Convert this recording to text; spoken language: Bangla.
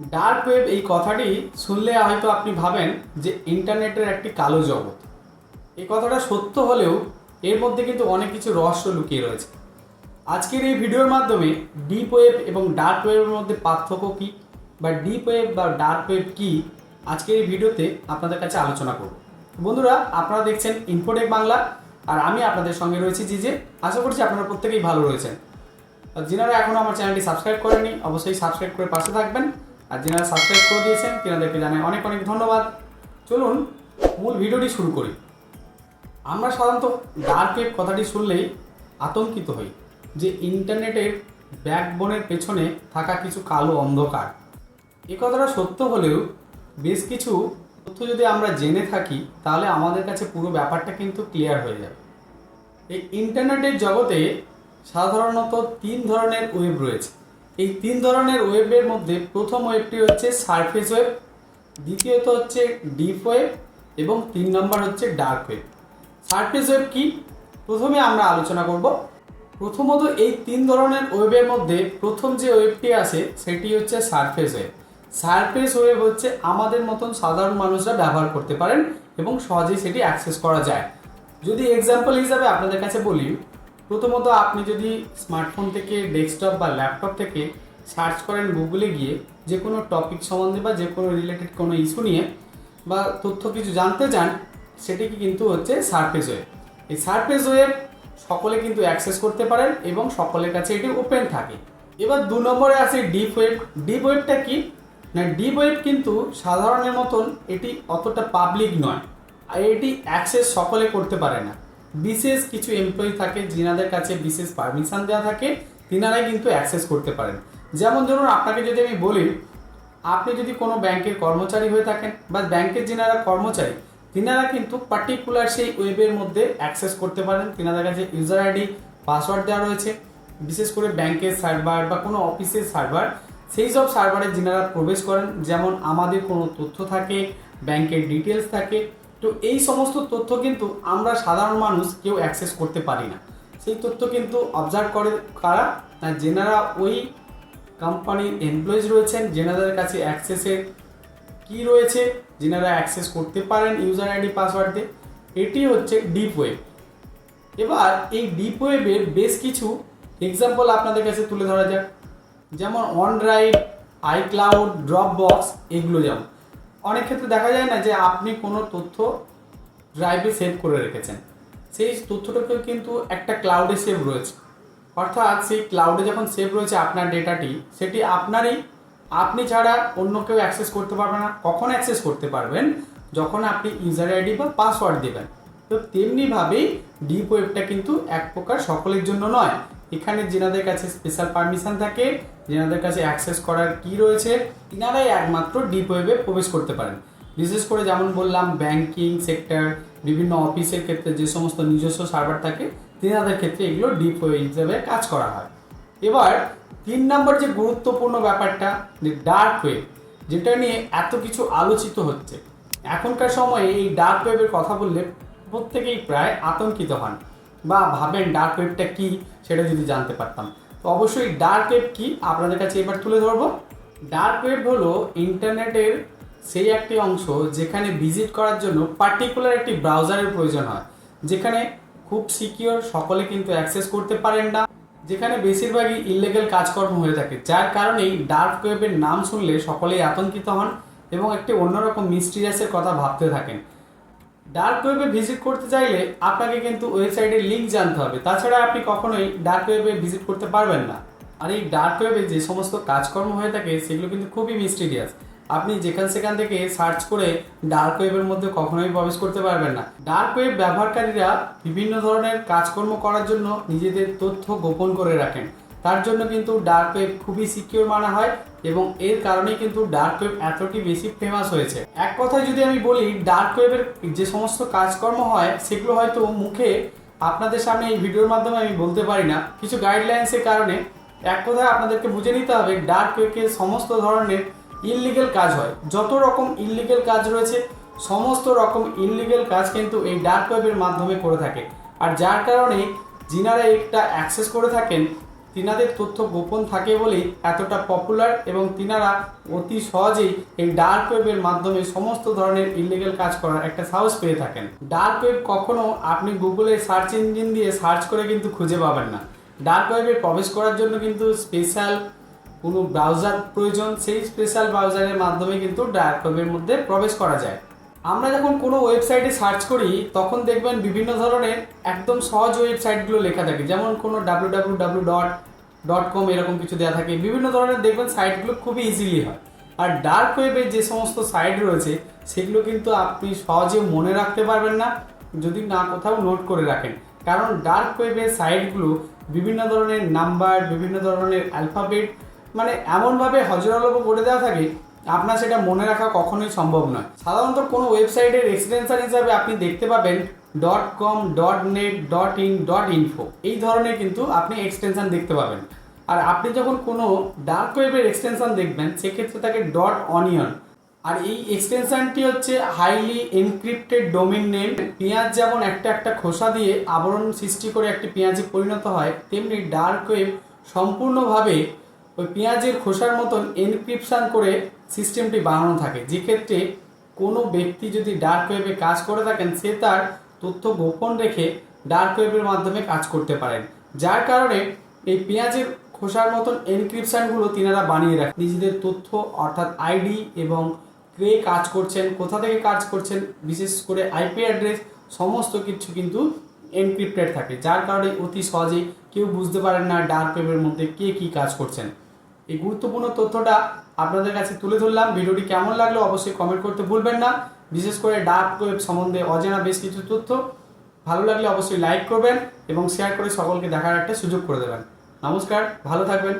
ডার্ক ওয়েব এই কথাটি শুনলে হয়তো আপনি ভাবেন যে ইন্টারনেটের একটি কালো জগৎ। এই কথাটা সত্য হলেও এর মধ্যে কিন্তু অনেক কিছু রহস্য লুকিয়ে রয়েছে। আজকের এই ভিডিওর মাধ্যমে ডিপ ওয়েব এবং ডার্ক ওয়েবের মধ্যে পার্থক্য কী বা ডিপ ওয়েব বা ডার্ক ওয়েব কী আজকের এই ভিডিওতে আপনাদের কাছে আলোচনা করব। বন্ধুরা, আপনারা দেখছেন ইনফোটেক বাংলা আর আমি আপনাদের সঙ্গে রয়েছি জি যে আশা করছি আপনারা প্রত্যেকেই ভালো রয়েছেন। আর যিনারা এখনও আমার চ্যানেলটি সাবস্ক্রাইব করেনি অবশ্যই সাবস্ক্রাইব করে পাশে থাকবেন। আর যিনারা সাবস্ক্রাইব করে দিয়েছেন, তিনাদেরকে জানাই অনেক অনেক ধন্যবাদ। চলুন, মূল ভিডিওটি শুরু করি। আমরা সাধারণত ডার্ক ওয়েব কথাটি শুনলেই আতঙ্কিত হই যে ইন্টারনেটের ব্যাকবোনের পেছনে থাকা কিছু কালো অন্ধকার। এ কথাটা সত্য হলেও বেশ কিছু তথ্য যদি আমরা জেনে থাকি, তাহলে আমাদের কাছে পুরো ব্যাপারটা কিন্তু ক্লিয়ার হয়ে যাবে। এই ইন্টারনেটের জগতে সাধারণত তিন ধরনের ওয়েব রয়েছে। এই তিন ধরনের ওয়েবের মধ্যে প্রথম ওয়েবটি হচ্ছে সারফেস ওয়েব দ্বিতীয়ত হচ্ছে ডিপ ওয়েব এবং তিন নম্বর হচ্ছে ডার্ক ওয়েব সারফেস ওয়েব কি? প্রথমে আমরা আলোচনা করব। প্রথমত এই তিন ধরনের ওয়েবের মধ্যে প্রথম যে ওয়েবটি আছে, সেটি হচ্ছে সারফেস ওয়েব সারফেস ওয়েব হচ্ছে আমাদের মতন সাধারণ মানুষরা ব্যবহার করতে পারেন এবং সহজেই সেটি অ্যাক্সেস করা যায়। যদি এক্সাম্পল হিসাবে আপনাদের কাছে বলি প্রথমত আপনি যদি স্মার্টফোন থেকে ডেস্কটপ বা ল্যাপটপ থেকে সার্চ করেন গুগলে গিয়ে যে কোনো টপিক সম্বন্ধে বা যে কোনো রিলেটেড কোনো ইস্যু নিয়ে বা তথ্য কিছু জানতে চান, সেটিকে কিন্তু হচ্ছে সারফেস ওয়েব। এই সারফেস ওয়েব সকলে কিন্তু অ্যাক্সেস করতে পারেন এবং সকলের কাছে এটি ওপেন থাকে। এবার দু নম্বরে আছে ডিপ ওয়েব। ডিপ ওয়েবটা কি? না, ডিপ ওয়েব কিন্তু সাধারণের মতন এটি অতটা পাবলিক নয়। আর এটি অ্যাক্সেস সকলে করতে পারে না। বিশেষ কিছু এমপ্লয়ি থাকে যিনাদের কাছে বিশেষ পারমিশন দেওয়া থাকে, তিনারাই কিন্তু অ্যাক্সেস করতে পারেন। যেমন ধরুন আপনাকে যদি আমি বলি, আপনি যদি কোনো ব্যাংকের কর্মচারী হয়ে থাকেন বা ব্যাংকের যিনারা কর্মচারী, তিনারা কিন্তু পার্টিকুলার সেই ওয়েবের মধ্যে অ্যাক্সেস করতে পারেন। তিনাদের কাছে ইউজার আইডি পাসওয়ার্ড দেওয়া রয়েছে। বিশেষ করে ব্যাংকের সার্ভার বা কোনো অফিসের সার্ভার সেই সব সার্ভারে যিনারা প্রবেশ করেন, যেমন আমাদের কোনো তথ্য থাকে, ব্যাংকের ডিটেলস থাকে তো এই সমস্ত তথ্য কিন্তু আমরা সাধারণ মানুষ কেউ অ্যাক্সেস করতে পারি না। সেই তথ্য কিন্তু অবজার্ভ করে কারা? না, যেনারা ওই কোম্পানির এমপ্লয়িজ রয়েছেন, যেনাদের কাছে অ্যাক্সেসের কি রয়েছে, যেনারা অ্যাক্সেস করতে পারেন ইউজার আইডি পাসওয়ার্ড দিয়ে, এটি হচ্ছে ডিপ ওয়েব এবার এই ডিপ ওয়েবের বেশ কিছু এক্সাম্পল আপনাদের কাছে তুলে ধরা যাক। যেমন OneDrive iCloud Dropbox এগুলো যেমন। অনেক ক্ষেত্রে দেখা যায় না যে আপনি কোনো তথ্য ড্রাইভে সেভ করে রেখেছেন। সেই তথ্যটাকেও কিন্তু একটা ক্লাউডে সেভ রয়েছে। অর্থাৎ সেই ক্লাউডে যখন সেভ রয়েছে আপনার ডেটাটি সেটি আপনারই। আপনি ছাড়া অন্য কেউ অ্যাক্সেস করতে পারবে না। কখন অ্যাক্সেস করতে পারবেন? যখন আপনি ইউজার আইডি বা পাসওয়ার্ড দেবেন। তো তেমনিভাবেই ডিপ ওয়েবটা কিন্তু এক প্রকার সকলের জন্য নয়। এখানে যেনাদের কাছে স্পেশাল পারমিশন থাকে, যেনাদের কাছে অ্যাক্সেস করার কি রয়েছে, তিনারাই একমাত্র ডিপ ওয়েবে প্রবেশ করতে পারেন। বিশেষ করে যেমন বললাম ব্যাংকিং সেক্টর বিভিন্ন অফিসের ক্ষেত্রে যে সমস্ত নিজস্ব সার্ভার থাকে, তিনাদের ক্ষেত্রে এগুলো ডিপ ওয়েব হিসাবে কাজ করা হয়। এবার, তিন নম্বর যে গুরুত্বপূর্ণ ব্যাপারটা, যে ডার্ক ওয়েব যেটা নিয়ে এত কিছু আলোচিত হচ্ছে। এখনকার সময়ে এই ডার্ক ওয়েবের কথা বললে প্রত্যেকেই প্রায় আতঙ্কিত হন। বা ভাবেন ডার্ক ওয়েবটা কি? সেটা যদি জানতে পারতাম। তো অবশ্যই ডার্ক ওয়েব কি আপনাদের কাছে এবার তুলে ধরবো। ডার্ক ওয়েব হলো ইন্টারনেটের সেই একটি অংশ যেখানে ভিজিট করার জন্য পার্টিকুলার একটি ব্রাউজারের প্রয়োজন হয়। যেখানে খুব সিকিওর সকলে কিন্তু অ্যাক্সেস করতে পারেন না। যেখানে বেশিরভাগই ইলিগেল কাজকর্ম হয়ে থাকে। যার কারণেই ডার্ক ওয়েবের নাম শুনলে সকলেই আতঙ্কিত হন এবং একটি অন্যরকম মিস্টিরিয়াসের কথা ভাবতে থাকেন। ডার্ক ওয়েবে ভিজিট করতে চাইলে আপনাকে কিন্তু ওয়েবসাইটের লিঙ্ক জানতে হবে। তাছাড়া আপনি কখনোই ডার্ক ওয়েবে ভিজিট করতে পারবেন না। আর এই ডার্ক ওয়েবে যে সমস্ত কাজকর্ম হয়ে থাকে, সেগুলো কিন্তু খুবই মিস্টিরিয়াস। আপনি যেখান সেখান থেকে সার্চ করে ডার্ক ওয়েবের মধ্যে কখনোই প্রবেশ করতে পারবেন না। ডার্ক ওয়েব ব্যবহারকারীরা বিভিন্ন ধরনের কাজকর্ম করার জন্য নিজেদের তথ্য গোপন করে রাখেন। তার জন্য কিন্তু ডার্ক ওয়েব খুবই সিকিউর মানা হয় এবং এর কারণেই কিন্তু ডার্ক ওয়েব এতটি বেশি ফেমাস হয়েছে। এক কথায় যদি আমি বলি ডার্ক ওয়েবের যে সমস্ত কাজকর্ম হয়, সেগুলো হয়তো মুখে আপনাদের সামনে এই ভিডিওর মাধ্যমে আমি বলতে পারি না। কিছু গাইডলাইন্সের কারণে এক কথায় আপনাদেরকে বুঝে নিতে হবে ডার্ক ওয়েবে সমস্ত ধরনের ইললিগেল কাজ হয়। যত রকম ইললিগেল কাজ রয়েছে, সমস্ত রকম ইললিগেল কাজ কিন্তু এই ডার্ক ওয়েবের মাধ্যমে করে থাকে। আর যার কারণে যিনারা একটা অ্যাক্সেস করে থাকেন তিনাদের তথ্য গোপন থাকে বলেই এতটা পপুলার এবং তিনারা অতি সহজেই এই ডার্ক ওয়েবের মাধ্যমে সমস্ত ধরনের ইলিগেল কাজ করার একটা সাহস পেয়ে থাকেন। ডার্ক ওয়েব কখনো আপনি গুগলে সার্চ ইঞ্জিন দিয়ে সার্চ করে কিন্তু খুঁজে পাবেন না। ডার্ক ওয়েবে প্রবেশ করার জন্য কিন্তু স্পেশাল কোনো ব্রাউজার প্রয়োজন, সেই স্পেশাল ব্রাউজারের মাধ্যমে কিন্তু ডার্ক ওয়েবের মধ্যে প্রবেশ করা যায়। আমরা যখন কোনো ওয়েবসাইটে সার্চ করি, তখন দেখবেন বিভিন্ন ধরনের একদম সহজ ওয়েবসাইটগুলো লেখা থাকে। যেমন কোনো W W W dot dot com এরকম কিছু দেওয়া থাকে। বিভিন্ন ধরনের দেখবেন সাইটগুলো খুবই ইজিলি হয়। আর ডার্ক ওয়েবে যে সমস্ত সাইট রয়েছে, সেগুলো কিন্তু আপনি সহজে মনে রাখতে পারবেন না, যদি না কোথাও নোট করে রাখেন। কারণ ডার্ক ওয়েবের সাইটগুলো বিভিন্ন ধরনের নাম্বার বিভিন্ন ধরনের অ্যালফাবেট মানে এমনভাবে হজরলভ করে দেওয়া থাকে আপনার সেটা মনে রাখা কখনোই সম্ভব নয়। সাধারণত কোনো ওয়েবসাইটের এক্সটেনশন হিসাবে আপনি দেখতে পাবেন dot com, dot net, dot in, dot info. এই ধরনের কিন্তু আপনি এক্সটেনশন দেখতে পাবেন। আর আপনি যখন কোনো ডার্ক ওয়েবের এক্সটেনশন দেখবেন, সেক্ষেত্রে তাকে ডট অনিয়ন। আর এই এক্সটেনশনটি হচ্ছে হাইলি এনক্রিপ্টেড ডোমেন নেম। পেঁয়াজ যেমন একটা একটা খোসা দিয়ে আবরণ সৃষ্টি করে একটি পেঁয়াজে পরিণত হয়, তেমনি ডার্ক ওয়েব সম্পূর্ণভাবে ওই পেঁয়াজের খোসার মতন এনক্রিপশন করে সিস্টেমটি বানানো থাকে। যেক্ষেত্রে কোনো ব্যক্তি যদি ডার্ক ওয়েবে কাজ করে থাকেন, সে তার তথ্য গোপন রেখে ডার্ক ওয়েবের মাধ্যমে কাজ করতে পারেন। যার কারণে এই পেঁয়াজের খোসার মতন এনক্রিপশনগুলো তিনারা বানিয়ে রাখেন নিজেদের তথ্য অর্থাৎ আইডি এবং কে কাজ করছেন, কোথা থেকে কাজ করছেন, বিশেষ করে আইপি অ্যাড্রেস সমস্ত কিছু কিন্তু এনক্রিপ্টেড থাকে। যার কারণে অতি সহজেই কেউ বুঝতে পারেন না ডার্ক ওয়েবের মধ্যে কে কী কাজ করছেন। এই গুরুত্বপূর্ণ তথ্যটা আপনাদের কাছে তুলে ধরলাম। ভিডিওটি কেমন লাগল অবশ্যই কমেন্ট করতে ভুলবেন না। বিশেষ করে ডার্ক ওয়েব সম্বন্ধে অজানা বেশ কিছু তথ্য। ভালো লাগলে অবশ্যই লাইক করবেন এবং শেয়ার করে সকলকে দেখার একটা সুযোগ করে দেবেন। নমস্কার, ভালো থাকবেন।